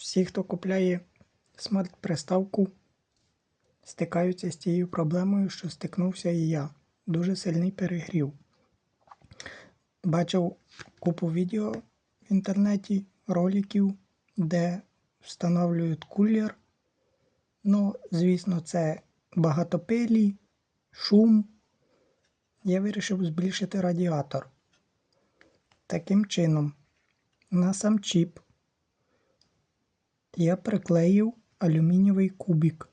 Всі, хто купляє смарт-приставку, стикаються з тією проблемою, що стикнувся і я. Дуже сильний перегрів. Бачив купу відео в інтернеті, роликів, де встановлюють кулер. Ну, звісно, це багатопилі, шум. Я вирішив збільшити радіатор. Таким чином, на сам чіп я приклеїв алюмінієвий кубик.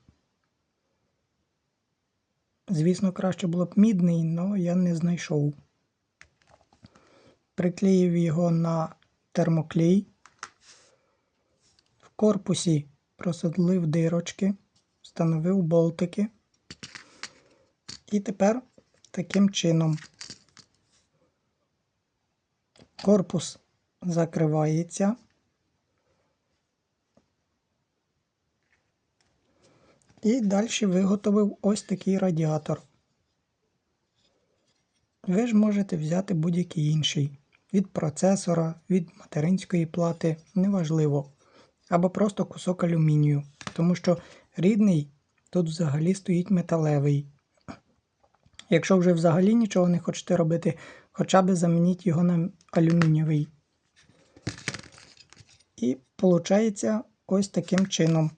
Звісно, краще було б мідний, але я не знайшов. Приклеїв його на термоклей. В корпусі просадлив дирочки, встановив болтики. І тепер таким чином корпус закривається. І далі виготовив ось такий радіатор. Ви ж можете взяти будь-який інший. Від процесора, від материнської плати, неважливо. Або просто кусок алюмінію. Тому що рідний тут взагалі стоїть металевий. Якщо вже взагалі нічого не хочете робити, хоча б замініть його на алюмінієвий. І виходить ось таким чином.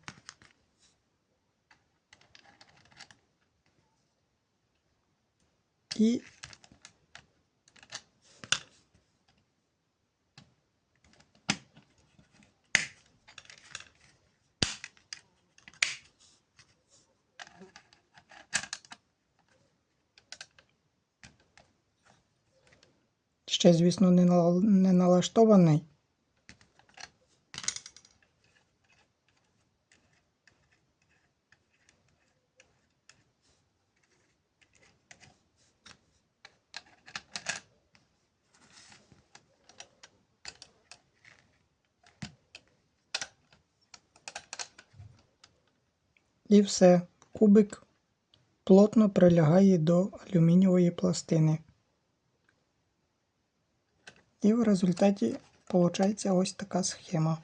І ще, звісно, не налаштований. І все, кубик плотно прилягає до алюмінієвої пластини. І в результаті виходить ось така схема.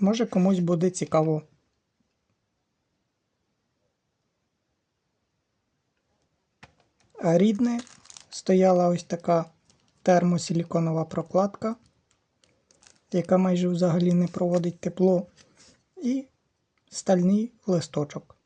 Може комусь буде цікаво. А рідне стояла ось така термосиліконова прокладка, яка майже взагалі не проводить тепло, і стальний листочок.